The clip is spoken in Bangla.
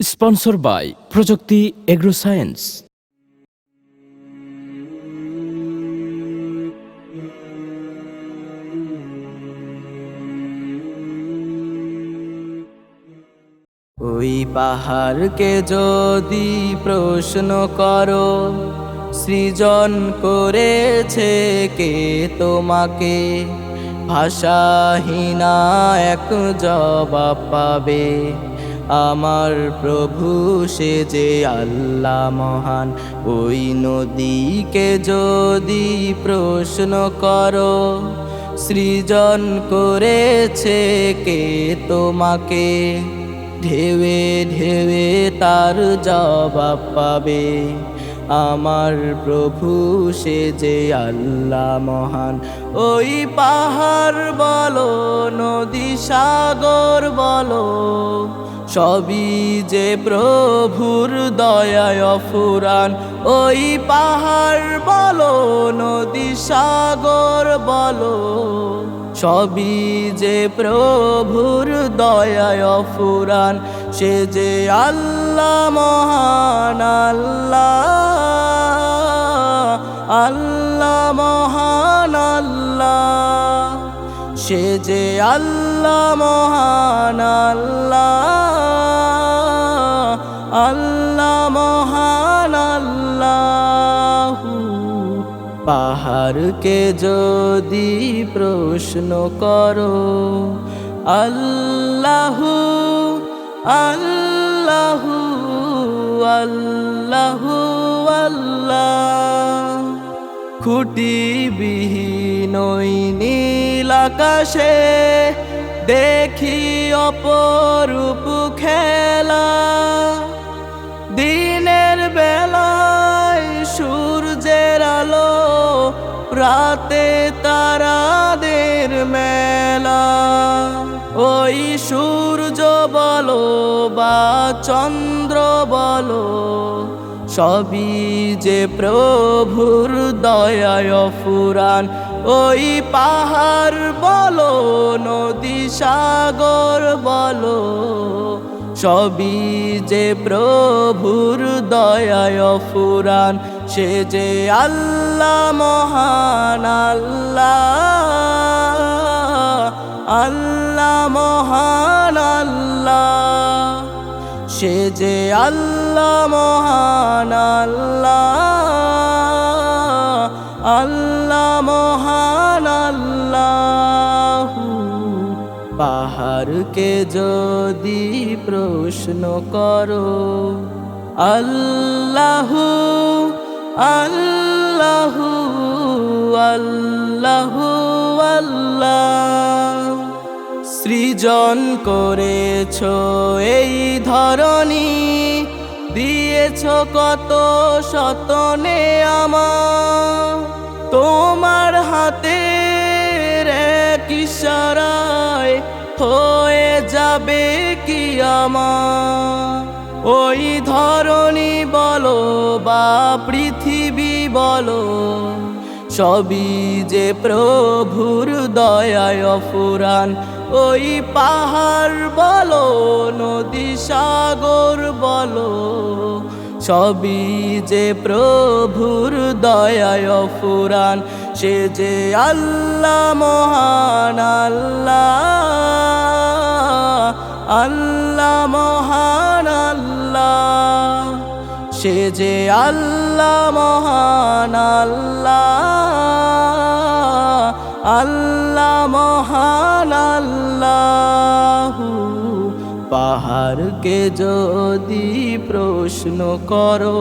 স্পন্সর বাই প্রযুক্তি এগ্রো সায়েন্স ওই পাহাড়কে যদি প্রশ্ন করো, সৃজন করেছে কে তোমাকে? ভাষাহীনা এক জবাব পাবে। আমার প্রভু, সে যে আল্লাহ মহান, ওই নদীকে যদি প্রশ্ন করো, সৃজন করেছে কে তোমাকে? ঢেউে ঢেউে তার জবাব পাবে। আমার প্রভু, সে যে আল্লাহ মহান, ওই পাহাড় বলো, নদী সাগর বলো সবই যে প্রভুর দয়ায় ফুরান ওই পাহাড় বলো, নদী সাগর বলো, সবই যে প্রভুর দয়ায় ফুরান সে যে আল্লাহ মহান আল্লাহ আল্লাহ মহান আল্লাহ, সে যে আল্লাহ মহান আল্লাহ। আল্লাহ মহান আল্লাহ। পাহাড়কে যদি প্রশ্ন করো, আল্লাহু আল্লাহু আল্লাহু, আল্লাহ। খুঁটি বিহীন নীল আকাশে দেখি অপরূপ খেলা। দিনের বেলায় সূর্যের আলো, রাতে তারাদের মেলা। ওই সূর্য বলো বা চন্দ্র বলো, সবই যে প্রভুর দয়ায় ফুরান ওই পাহাড় বলো, নদী সাগর সবই যে প্রভুর দয়ায় ফুরান সে যে আল্লাহ মহান আল্লাহ আল্লাহ মহান আল্লাহ, সে যে আল্লাহ মহান আল্লাহ আল্লাহ মহান আল্লাহ। পাহাড়কে যদি প্রশ্ন করো, আল্লাহু আল্লাহু আল্লাহু, আল্লাহ। সৃজন করেছ এই ধরনী দিয়েছ কত শতনে আমার। তোমার হাতে হয়ে যাবে কি আমার? ওই ধরনী বলো বা পৃথিবী বলো, সবই যে প্রভুর দয়ায় ফুরান ওই পাহাড় বলো, নদী সাগর বলো সবই যে প্রভুর দয়ায় ফুরান সে যে আল্লাহ মহান আল্লাহ আল্লাহ মহান আল্লাহ, সে যে আল্লাহ মহান আল্লাহ আল্লাহ মহান পাহাড়কে যদি প্রশ্ন করো।